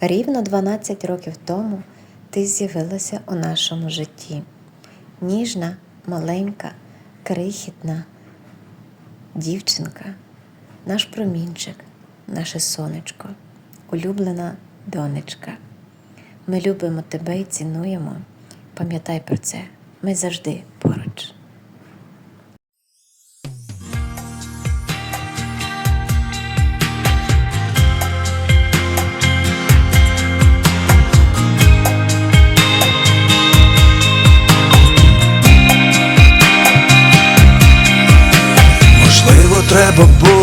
Рівно 12 років тому ти з'явилася у нашому житті. Ніжна, маленька, крихітна дівчинка, наш промінчик, наше сонечко, улюблена донечка. Ми любимо тебе і цінуємо. Пам'ятай про це. Ми завжди поруч.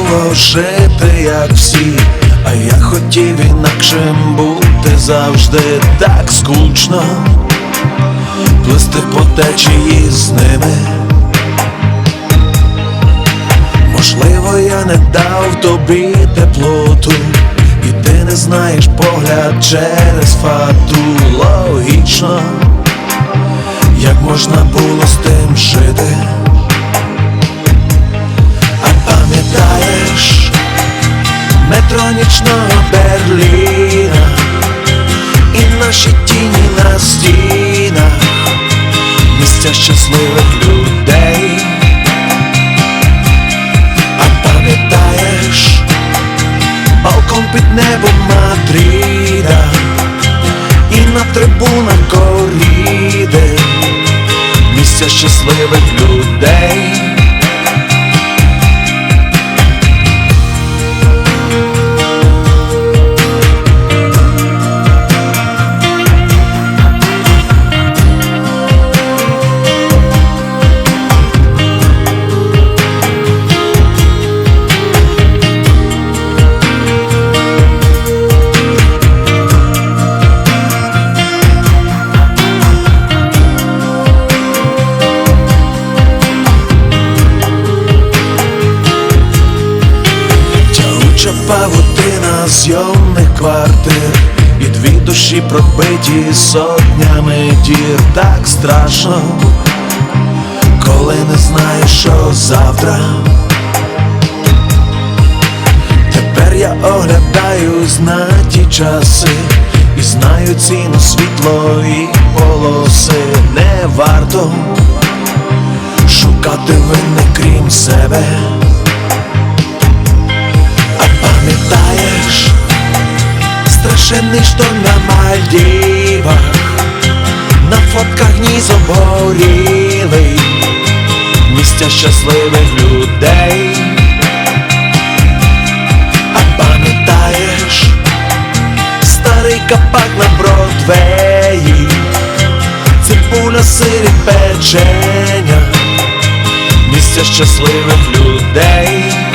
Було жити, як всі, а я хотів інакшим бути завжди так скучно, плисти по течії з ними. Можливо, я не дав тобі теплоту, і ти не знаєш погляд через фату. Логічно, метро нічного Берліна і наші тіні на стінах, місця щасливих людей. А пам'ятаєш балкон під небом Мадрида і на трибунах коріди, місця щасливих людей. Зйомних квартир І дві душі пробиті сотнями дір Так страшно, коли не знаєш, що завтра. Тепер я оглядаюсь на ті часи І знаю ціну світлої полоси Не варто шукати винних крім себе. Страшенний шторм на Мальдівах, на фотках ніс обгорілий, місця щасливих людей. А пам'ятаєш старий капак на Бродвеї, цибуля сирі печення, місця щасливих людей.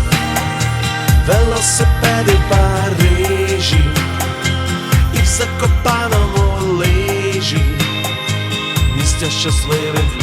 велосипеди в Парижі і в Закопаному лижі, місця щасливих